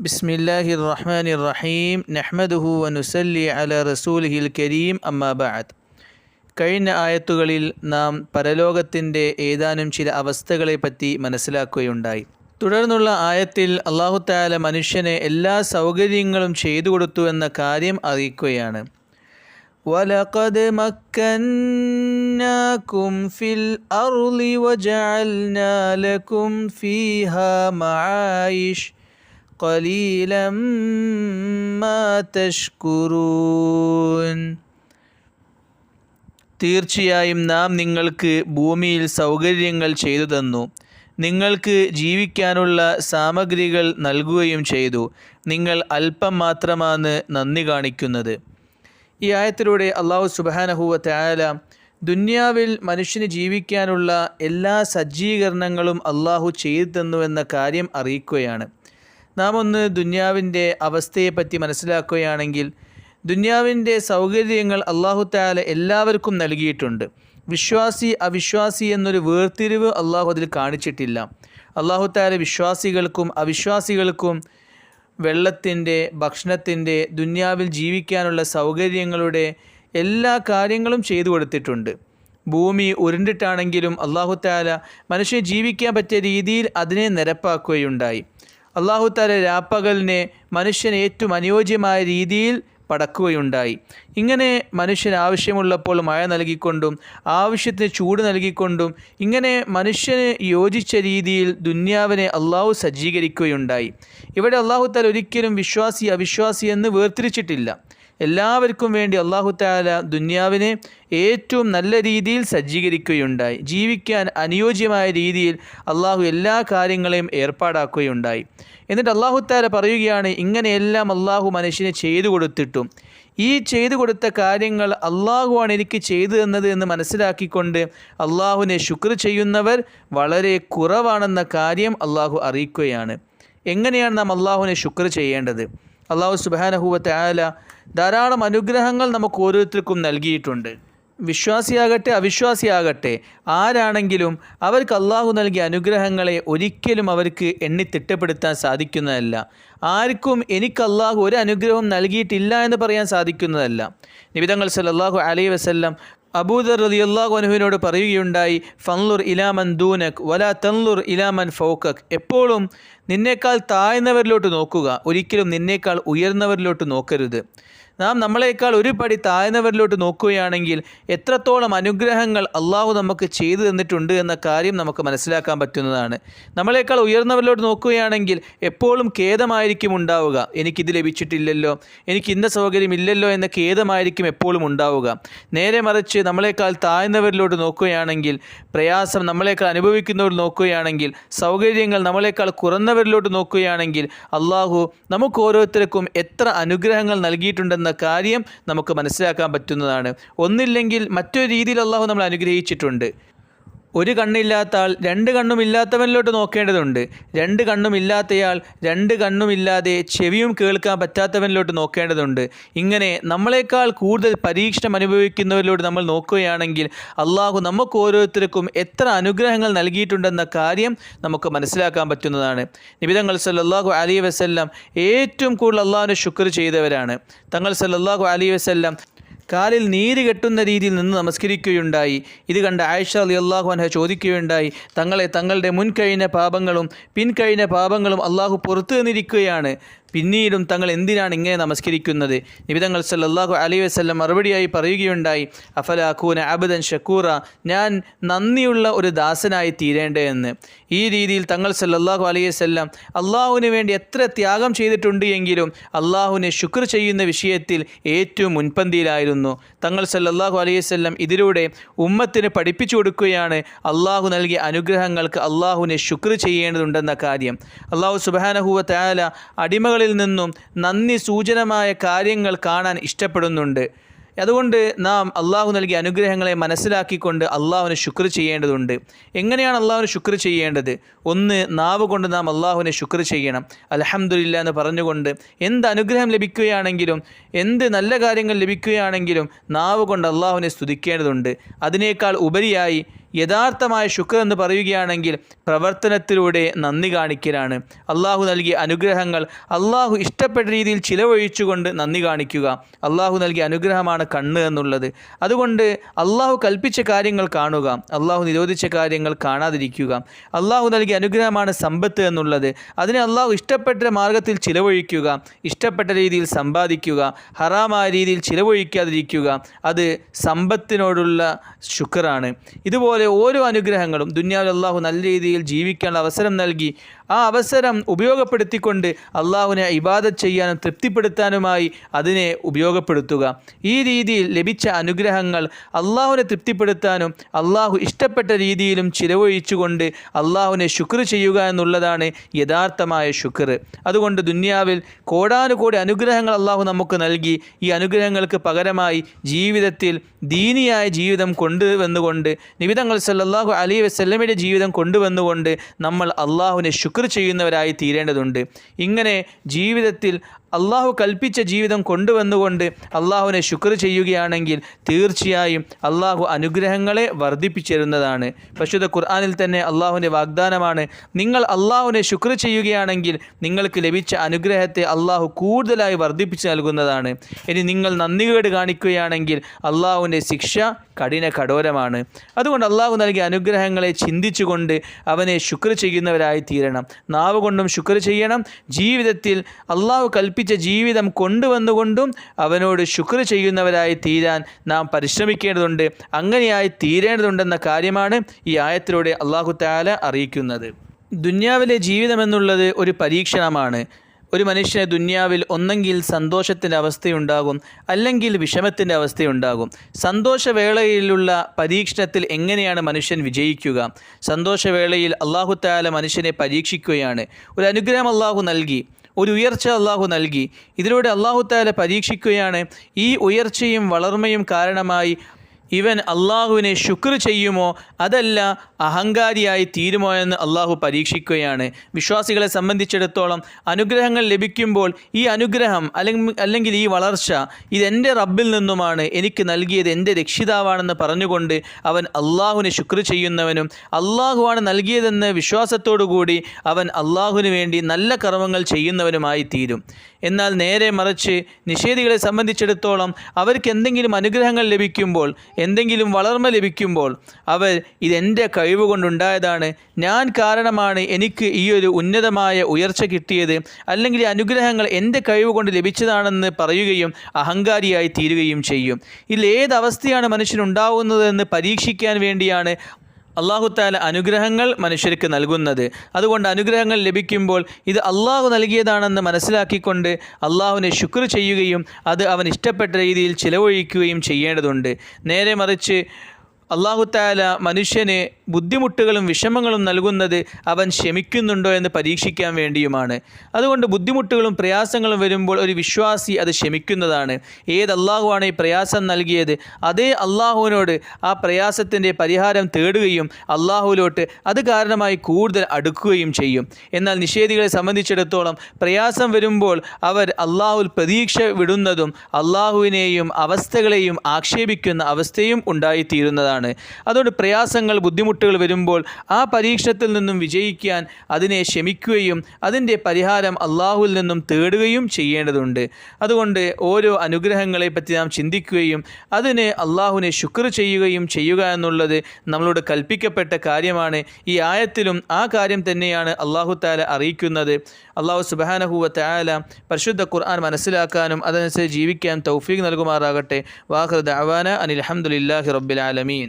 بسم الله الرحمن الرحيم نحمده ونسلي على رسوله الكريم أما بعد കഴിഞ്ഞ ആയത്തുകളിൽ നാം പരലോകത്തിൻ്റെ ഏതാനും ചില അവസ്ഥകളെപ്പറ്റി മനസ്സിലാക്കുകയുണ്ടായി തുടർന്നുള്ള ആയത്തിൽ അള്ളാഹു താല മനുഷ്യന് എല്ലാ സൗകര്യങ്ങളും ചെയ്തു കൊടുത്തു എന്ന കാര്യം അറിയിക്കുകയാണ് ولقد مكناكم في الأرض وجعلنا لكم فيها معايش قليلا ما تشكرون തീർച്ചയായും നാം നിങ്ങൾക്ക് ഭൂമിയിൽ സൗകര്യങ്ങൾ ചെയ്തു തന്നു നിങ്ങൾക്ക് ജീവിക്കാനുള്ള സാമഗ്രികൾ നൽകുകയും ചെയ്തു നിങ്ങൾ അല്പം മാത്രമാണ് നന്ദി കാണിക്കുന്നത് ഈ ആയത്തിലൂടെ അള്ളാഹു സുബാനഹുവ തയാല ദുന്യാവിൽ മനുഷ്യന് ജീവിക്കാനുള്ള എല്ലാ സജ്ജീകരണങ്ങളും അള്ളാഹു ചെയ്തു തന്നുവെന്ന കാര്യം അറിയിക്കുകയാണ് നാം ഒന്ന് ദുന്യാവിന്റെ അവസ്ഥയെപ്പറ്റി മനസ്സിലാക്കുകയാണെങ്കിൽ ദുന്യാവിന്റെ സൗകര്യങ്ങൾ അള്ളാഹു താല എല്ലാവർക്കും നൽകിയിട്ടുണ്ട്. വിശ്വാസി അവിശ്വാസി എന്നൊരു വേർതിരിവ് അള്ളാഹു അതിൽ കാണിച്ചിട്ടില്ല. അള്ളാഹു താല വിശ്വാസികൾക്കും അവിശ്വാസികൾക്കും വെള്ളത്തിന്റെ ഭക്ഷണത്തിന്റെ ദുന്യാവിൽ ജീവിക്കാനുള്ള സൗകര്യങ്ങളുടെ എല്ലാ കാര്യങ്ങളും ചെയ്തു കൊടുത്തിട്ടുണ്ട്. ഭൂമി ഉരുണ്ടിട്ടാണെങ്കിലും അള്ളാഹു താല മനുഷ്യൻ ജീവിക്കാൻ പറ്റിയ രീതിയിൽ അതിനെ നിരപ്പാക്കുകയുണ്ടായി. അള്ളാഹു തല രാപ്പകലിനെ മനുഷ്യന് ഏറ്റവും അനുയോജ്യമായ രീതിയിൽ പടക്കുകയുണ്ടായി. ഇങ്ങനെ മനുഷ്യന് ആവശ്യമുള്ളപ്പോൾ മഴ നൽകിക്കൊണ്ടും ആവശ്യത്തിന് ചൂട് നൽകിക്കൊണ്ടും ഇങ്ങനെ മനുഷ്യന് യോജിച്ച രീതിയിൽ ദുന്യാവിനെ അള്ളാഹു സജ്ജീകരിക്കുകയുണ്ടായി. ഇവിടെ അള്ളാഹു തല ഒരിക്കലും വിശ്വാസി അവിശ്വാസി എന്ന് വേർതിരിച്ചിട്ടില്ല. എല്ലാവർക്കും വേണ്ടി അള്ളാഹു താല ദുന്യാവിനെ ഏറ്റവും നല്ല രീതിയിൽ സജ്ജീകരിക്കുകയുണ്ടായി. ജീവിക്കാൻ അനുയോജ്യമായ രീതിയിൽ അള്ളാഹു എല്ലാ കാര്യങ്ങളെയും ഏർപ്പാടാക്കുകയുണ്ടായി. എന്നിട്ട് അള്ളാഹു താല പറയുകയാണ് ഇങ്ങനെയെല്ലാം അള്ളാഹു മനുഷ്യനെ ചെയ്തു കൊടുത്തിട്ടും ഈ ചെയ്തു കൊടുത്ത കാര്യങ്ങൾ അള്ളാഹുവാണ് എനിക്ക് ചെയ്തു തന്നത് എന്ന് മനസ്സിലാക്കിക്കൊണ്ട് അള്ളാഹുവിനെ ശുക്ർ ചെയ്യുന്നവർ വളരെ കുറവാണെന്ന കാര്യം അള്ളാഹു അറിയിക്കുകയാണ്. എങ്ങനെയാണ് നാം അള്ളാഹുവിനെ ശുക്ർ ചെയ്യേണ്ടത്? അള്ളാഹു സുബാനഹുവത്തെ ആല ധാരാളം അനുഗ്രഹങ്ങൾ നമുക്ക് ഓരോരുത്തർക്കും നൽകിയിട്ടുണ്ട്. വിശ്വാസിയാകട്ടെ അവിശ്വാസിയാകട്ടെ ആരാണെങ്കിലും അവർക്ക് അള്ളാഹു നൽകിയ അനുഗ്രഹങ്ങളെ ഒരിക്കലും അവർക്ക് എണ്ണി തിട്ടപ്പെടുത്താൻ സാധിക്കുന്നതല്ല. ആർക്കും എനിക്ക് അള്ളാഹു ഒരു അനുഗ്രഹം നൽകിയിട്ടില്ല എന്ന് പറയാൻ സാധിക്കുന്നതല്ല. നിബിതങ്ങൾ സല്ലാഹു അലൈ വസല്ലം അബൂദർ റതി അള്ളാഹു അനുവിനോട് പറയുകയുണ്ടായി ഫൻലുർ ഇലാമൻ ദൂനക് വലാ തൻലുർ ഇലാമൻ ഫൗക്കക് എപ്പോഴും നിന്നേക്കാൾ താഴ്ന്നവരിലോട്ട് നോക്കുക. ഒരിക്കലും നിന്നേക്കാൾ ഉയർന്നവരിലോട്ട് നോക്കരുത്. നാം നമ്മളെക്കാൾ ഒരു പടി താഴ്ന്നവരിലോട്ട് നോക്കുകയാണെങ്കിൽ എത്രത്തോളം അനുഗ്രഹങ്ങൾ അള്ളാഹു നമുക്ക് ചെയ്തു തന്നിട്ടുണ്ട് എന്ന കാര്യം നമുക്ക് മനസ്സിലാക്കാൻ പറ്റുന്നതാണ്. നമ്മളെക്കാൾ ഉയർന്നവരിലോട്ട് നോക്കുകയാണെങ്കിൽ എപ്പോഴും ഖേദമായിരിക്കും ഉണ്ടാവുക. എനിക്കിത് ലഭിച്ചിട്ടില്ലല്ലോ എനിക്ക് ഇന്ന സൗകര്യം ഇല്ലല്ലോ എന്ന ഖേദമായിരിക്കും എപ്പോഴും ഉണ്ടാവുക. നേരെ മറിച്ച് നമ്മളെക്കാൾ താഴ്ന്നവരിലോട്ട് നോക്കുകയാണെങ്കിൽ പ്രയാസം നമ്മളെക്കാൾ അനുഭവിക്കുന്നവർ നോക്കുകയാണെങ്കിൽ സൗകര്യങ്ങൾ നമ്മളെക്കാൾ കുറഞ്ഞവരിലോട്ട് നോക്കുകയാണെങ്കിൽ അള്ളാഹു നമുക്ക് ഓരോരുത്തർക്കും എത്ര അനുഗ്രഹങ്ങൾ നൽകിയിട്ടുണ്ടെന്ന് എന്ന കാര്യം നമുക്ക് മനസ്സിലാക്കാൻ പറ്റുന്നതാണ്. ഒന്നില്ലെങ്കിൽ മറ്റൊരു രീതിയിൽ അള്ളാഹു നമ്മൾ അനുഗ്രഹിച്ചിട്ടുണ്ട്. ഒരു കണ്ണില്ലാത്ത ആൾ രണ്ട് കണ്ണുമില്ലാത്തവനിലോട്ട് നോക്കേണ്ടതുണ്ട്. രണ്ട് കണ്ണുമില്ലാത്തയാൾ രണ്ട് കണ്ണുമില്ലാതെ ചെവിയും കേൾക്കാൻ പറ്റാത്തവനിലോട്ട് നോക്കേണ്ടതുണ്ട്. ഇങ്ങനെ നമ്മളെക്കാൾ കൂടുതൽ പരീക്ഷണം അനുഭവിക്കുന്നവരിലോട്ട് നമ്മൾ നോക്കുകയാണെങ്കിൽ അള്ളാഹു നമുക്ക് ഓരോരുത്തർക്കും എത്ര അനുഗ്രഹങ്ങൾ നൽകിയിട്ടുണ്ടെന്ന കാര്യം നമുക്ക് മനസ്സിലാക്കാൻ പറ്റുന്നതാണ്. നിബിതങ്ങൾ സല്ലാഹു അലി വസ്ല്ലാം ഏറ്റവും കൂടുതൽ അള്ളാഹുവിനെ ശുക്ർ ചെയ്തവരാണ്. തങ്ങൾ സല്ലാഹു അലി വസ്ല്ലാം കാലിൽ നീര് കെട്ടുന്ന രീതിയിൽ നിന്ന് നമസ്കരിക്കുകയുണ്ടായി. ഇത് കണ്ട ആയിഷ അലി അള്ളാഹു അൻഹ ചോദിക്കുകയുണ്ടായി. തങ്ങളെ തങ്ങളുടെ മുൻകഴിഞ്ഞ പാപങ്ങളും പിൻകഴിഞ്ഞ പാപങ്ങളും അള്ളാഹു പുറത്തു നിന്നിരിക്കുകയാണ് പിന്നീടും തങ്ങൾ എന്തിനാണ് ഇങ്ങനെ നമസ്കരിക്കുന്നത്? നിബിതങ്ങൾ സല്ലാഹു അലൈ വസ്ലം മറുപടിയായി പറയുകയുണ്ടായി അഫലാഖൂന അബദൻ ഷക്കൂറ ഞാൻ നന്ദിയുള്ള ഒരു ദാസനായി തീരേണ്ടതെന്ന് ഈ രീതിയിൽ തങ്ങൾ സല്ലാഹു അലൈഹി വസ്ല്ലാം അള്ളാഹുവിന് വേണ്ടി എത്ര ത്യാഗം ചെയ്തിട്ടുണ്ട് എങ്കിലും അള്ളാഹുവിനെ ശുക്ർ ചെയ്യുന്ന വിഷയത്തിൽ ഏറ്റവും മുൻപന്തിയിലായിരുന്നു. തങ്ങൾ സല്ലാഹു അലൈഹി വസ്ലം ഇതിലൂടെ ഉമ്മത്തിന് പഠിപ്പിച്ചു കൊടുക്കുകയാണ് അള്ളാഹു നൽകിയ അനുഗ്രഹങ്ങൾക്ക് അള്ളാഹുവിനെ ശുക്ർ ചെയ്യേണ്ടതുണ്ടെന്ന കാര്യം. അള്ളാഹു സുബാനഹുവ താല അടിമകളിൽ നിന്നും നന്ദി സൂചനമായ കാര്യങ്ങൾ കാണാൻ ഇഷ്ടപ്പെടുന്നുണ്ട്. അതുകൊണ്ട് നാം അള്ളാഹു നൽകിയ അനുഗ്രഹങ്ങളെ മനസ്സിലാക്കിക്കൊണ്ട് അള്ളാഹുന് ശുക്ർ ചെയ്യേണ്ടതുണ്ട്. എങ്ങനെയാണ് അള്ളാഹുന് ശുക്ർ ചെയ്യേണ്ടത്? ഒന്ന് നാവ് കൊണ്ട് നാം അള്ളാഹുവിനെ ശുക്ർ ചെയ്യണം. അലഹമുല്ല എന്ന് പറഞ്ഞുകൊണ്ട് എന്ത് അനുഗ്രഹം ലഭിക്കുകയാണെങ്കിലും എന്ത് നല്ല കാര്യങ്ങൾ ലഭിക്കുകയാണെങ്കിലും നാവ് കൊണ്ട് അള്ളാഹുവിനെ സ്തുതിക്കേണ്ടതുണ്ട്. അതിനേക്കാൾ ഉപരിയായി യഥാർത്ഥമായ ശുക്ർ എന്ന് പറയുകയാണെങ്കിൽ പ്രവർത്തനത്തിലൂടെ നന്ദി കാണിക്കലാണ്. അള്ളാഹു നൽകിയ അനുഗ്രഹങ്ങൾ അള്ളാഹു ഇഷ്ടപ്പെട്ട രീതിയിൽ ചിലവഴിച്ചുകൊണ്ട് നന്ദി കാണിക്കുക. അള്ളാഹു നൽകിയ അനുഗ്രഹമാണ് കണ്ണ് എന്നുള്ളത്. അതുകൊണ്ട് അള്ളാഹു കൽപ്പിച്ച കാര്യങ്ങൾ കാണുക. അള്ളാഹു നിരോധിച്ച കാര്യങ്ങൾ കാണാതിരിക്കുക. അള്ളാഹു നൽകിയ അനുഗ്രഹമാണ് സമ്പത്ത് എന്നുള്ളത്. അതിനെ അള്ളാഹു ഇഷ്ടപ്പെട്ട മാർഗത്തിൽ ചിലവഴിക്കുക. ഇഷ്ടപ്പെട്ട രീതിയിൽ സമ്പാദിക്കുക. ഹറാമായ രീതിയിൽ ചിലവഴിക്കാതിരിക്കുക. അത് സമ്പത്തിനോടുള്ള ശുക്രാണ് ഇതുപോലെ ഓരോ അനുഗ്രഹങ്ങളും ദുന്യാവിൽ അള്ളാഹു നല്ല രീതിയിൽ ജീവിക്കാനുള്ള അവസരം നൽകി. ആ അവസരം ഉപയോഗപ്പെടുത്തിക്കൊണ്ട് അള്ളാഹുവിനെ ഇബാദത്ത് ചെയ്യാനും തൃപ്തിപ്പെടുത്താനുമായി അതിനെ ഉപയോഗപ്പെടുത്തുക. ഈ രീതിയിൽ ലഭിച്ച അനുഗ്രഹങ്ങൾ അള്ളാഹുവിനെ തൃപ്തിപ്പെടുത്താനും അള്ളാഹു ഇഷ്ടപ്പെട്ട രീതിയിലും ചിലവഴിച്ചുകൊണ്ട് അള്ളാഹുവിനെ ശുക്ർ ചെയ്യുക എന്നുള്ളതാണ് യഥാർത്ഥമായ ശുക്ർ. അതുകൊണ്ട് ദുന്യാവിൽ കോടാനുകോടി അനുഗ്രഹങ്ങൾ അള്ളാഹു നമുക്ക് നൽകി. ഈ അനുഗ്രഹങ്ങൾക്ക് പകരമായി ജീവിതത്തിൽ ദീനിയായ ജീവിതം കൊണ്ടുവന്നുകൊണ്ട് നിബിതങ്ങൾ സല്ലാഹു അലി വസല്ലമയുടെ ജീവിതം കൊണ്ടുവന്നുകൊണ്ട് നമ്മൾ അള്ളാഹുവിനെ ശുക്ർ ചെയ്യുന്നവരായി തീരേണ്ടതുണ്ട്. ഇങ്ങനെ ജീവിതത്തിൽ അള്ളാഹു കൽപ്പിച്ച ജീവിതം കൊണ്ടുവന്നുകൊണ്ട് അള്ളാഹുവിനെ ശുക്ർ ചെയ്യുകയാണെങ്കിൽ തീർച്ചയായും അള്ളാഹു അനുഗ്രഹങ്ങളെ വർദ്ധിപ്പിച്ചിരുന്നതാണ്. പശുദ്ധ ഖുർആാനിൽ തന്നെ അള്ളാഹുവിന്റെ വാഗ്ദാനമാണ് നിങ്ങൾ അള്ളാഹുവിനെ ശുക്ർ ചെയ്യുകയാണെങ്കിൽ നിങ്ങൾക്ക് ലഭിച്ച അനുഗ്രഹത്തെ അള്ളാഹു കൂടുതലായി വർദ്ധിപ്പിച്ചു നൽകുന്നതാണ്. ഇനി നിങ്ങൾ നന്ദികേട് കാണിക്കുകയാണെങ്കിൽ അള്ളാഹുവിന്റെ ശിക്ഷ കഠിന കഠോരമാണ്. അതുകൊണ്ട് അള്ളാഹു നൽകിയ അനുഗ്രഹങ്ങളെ ചിന്തിച്ചുകൊണ്ട് അവനെ ശുക്ർ ചെയ്യുന്നവരായി തീരണം. നാവ് കൊണ്ടും ശുക്ർ ചെയ്യണം. ജീവിതത്തിൽ അള്ളാഹു കൽപ്പിച്ച ജീവിതം കൊണ്ടുവന്നുകൊണ്ടും അവനോട് ശുക്ർ ചെയ്യുന്നവരായി തീരാൻ നാം പരിശ്രമിക്കേണ്ടതുണ്ട്. അങ്ങനെയായി തീരേണ്ടതുണ്ടെന്ന കാര്യമാണ് ഈ ആയത്തിലൂടെ അള്ളാഹു താല അറിയിക്കുന്നത്. ദുന്യാവിലെ ജീവിതമെന്നുള്ളത് ഒരു പരീക്ഷണമാണ്. ഒരു മനുഷ്യന് ദുന്യാവിൽ ഒന്നെങ്കിൽ സന്തോഷത്തിന്റെ അവസ്ഥയുണ്ടാകും അല്ലെങ്കിൽ വിഷമത്തിന്റെ അവസ്ഥയുണ്ടാകും. സന്തോഷവേളയിലുള്ള പരീക്ഷണത്തിൽ എങ്ങനെയാണ് മനുഷ്യൻ വിജയിക്കുക? സന്തോഷവേളയിൽ അള്ളാഹു താല മനുഷ്യനെ പരീക്ഷിക്കുകയാണ്. ഒരു അനുഗ്രഹം അള്ളാഹു നൽകി ഒരു ഉയർച്ച അള്ളാഹു നൽകി. ഇതിലൂടെ അള്ളാഹു താല പരീക്ഷിക്കുകയാണ്. ഈ ഉയർച്ചയും വളർമ്മയും കാരണമായി ഇവൻ അള്ളാഹുവിനെ ശുക്ർ ചെയ്യുമോ? അതല്ല അഹങ്കാരിയായി തീരുമോ എന്ന് അള്ളാഹു പരീക്ഷിക്കുകയാണ്. വിശ്വാസികളെ സംബന്ധിച്ചിടത്തോളം അനുഗ്രഹങ്ങൾ ലഭിക്കുമ്പോൾ ഈ അനുഗ്രഹം അല്ലെങ്കിൽ അല്ലെങ്കിൽ ഈ വളർച്ച ഇതെന്റെ റബ്ബിൽ നിന്നുമാണ് എനിക്ക് നൽകിയത് എന്റെ രക്ഷിതാവാണെന്ന് പറഞ്ഞുകൊണ്ട് അവൻ അള്ളാഹുവിനെ ശുക്ർ ചെയ്യുന്നവനും അള്ളാഹുവാണ് നൽകിയതെന്ന് വിശ്വാസത്തോടുകൂടി അവൻ അള്ളാഹുവിന് വേണ്ടി നല്ല കർമ്മങ്ങൾ ചെയ്യുന്നവനുമായി തീരും. എന്നാൽ നേരെ മറിച്ച് നിഷേധികളെ സംബന്ധിച്ചിടത്തോളം അവർക്ക് എന്തെങ്കിലും അനുഗ്രഹങ്ങൾ ലഭിക്കുമ്പോൾ എന്തെങ്കിലും വളർമ ലഭിക്കുമ്പോൾ അവർ ഇതെന്റെ കഴിവ് കൊണ്ടുണ്ടായതാണ് ഞാൻ കാരണമാണ് എനിക്ക് ഈ ഒരു ഉന്നതമായ ഉയർച്ച കിട്ടിയത്. അല്ലെങ്കിൽ അനുഗ്രഹങ്ങൾ എന്റെ കഴിവ് കൊണ്ട് ലഭിച്ചതാണെന്ന് പറയുകയും അഹങ്കാരിയായി തീരുകയും ചെയ്യും. ഇതിൽ ഏതവസ്ഥയാണ് മനുഷ്യനുണ്ടാവുന്നതെന്ന് പരീക്ഷിക്കാൻ വേണ്ടിയാണ് അള്ളാഹുത്താല അനുഗ്രഹങ്ങൾ മനുഷ്യർക്ക് നൽകുന്നത്. അതുകൊണ്ട് അനുഗ്രഹങ്ങൾ ലഭിക്കുമ്പോൾ ഇത് അള്ളാഹു നൽകിയതാണെന്ന് മനസ്സിലാക്കിക്കൊണ്ട് അള്ളാഹുവിനെ ശുക്ർ ചെയ്യുകയും അത് അവൻ ഇഷ്ടപ്പെട്ട രീതിയിൽ ചിലവഴിക്കുകയും ചെയ്യേണ്ടതുണ്ട്. നേരെ മറിച്ച് അള്ളാഹുത്താല മനുഷ്യന് ബുദ്ധിമുട്ടുകളും വിഷമങ്ങളും നൽകുന്നത് അവൻ ക്ഷമിക്കുന്നുണ്ടോ എന്ന് പരീക്ഷിക്കാൻ വേണ്ടിയുമാണ്. അതുകൊണ്ട് ബുദ്ധിമുട്ടുകളും പ്രയാസങ്ങളും വരുമ്പോൾ ഒരു വിശ്വാസി അത് ക്ഷമിക്കുന്നതാണ്. ഏത് അള്ളാഹുവാണ് ഈ പ്രയാസം നൽകിയത്? അതേ അള്ളാഹുവിനോട് ആ പ്രയാസത്തിന്റെ പരിഹാരം തേടുകയും അള്ളാഹുവിലോട്ട് അത് കാരണമായി കൂടുതൽ അടുക്കുകയും ചെയ്യും. എന്നാൽ നിഷേധികളെ സംബന്ധിച്ചിടത്തോളം പ്രയാസം വരുമ്പോൾ അവർ അള്ളാഹുൽ പ്രതീക്ഷ വിടുന്നതും അള്ളാഹുവിനെയും അവസ്ഥകളെയും ആക്ഷേപിക്കുന്ന അവസ്ഥയും ഉണ്ടായിത്തീരുന്നതാണ്. അതുകൊണ്ട് പ്രയാസങ്ങൾ ബുദ്ധിമുട്ടുകൾ വരുമ്പോൾ ആ പരീക്ഷണത്തിൽ നിന്നും വിജയിക്കാൻ അതിനെ ക്ഷമിക്കുകയും അതിന്റെ പരിഹാരം അള്ളാഹുവിൽ നിന്നും തേടുകയും ചെയ്യേണ്ടതുണ്ട്. അതുകൊണ്ട് ഓരോ അനുഗ്രഹങ്ങളെ പറ്റി നാം ചിന്തിക്കുകയും അതിന് അള്ളാഹുവിനെ ശുക്ർ ചെയ്യുകയും ചെയ്യുക എന്നുള്ളത് നമ്മളോട് കൽപ്പിക്കപ്പെട്ട കാര്യമാണ്. ഈ ആയത്തിലും ആ കാര്യം തന്നെയാണ് അള്ളാഹു താല അറിയിക്കുന്നത്. അള്ളാഹു സുബാനഹുവ താല പരിശുദ്ധ ഖുർആൻ മനസ്സിലാക്കാനും അതനുസരിച്ച് ജീവിക്കാൻ തൗഫീഖ് നൽകുമാറാകട്ടെ. വാഹൃദ് അവാന അനിൽ അഹമ്മദില്ലാഹി റബ്ബിൽ ആലമീൻ.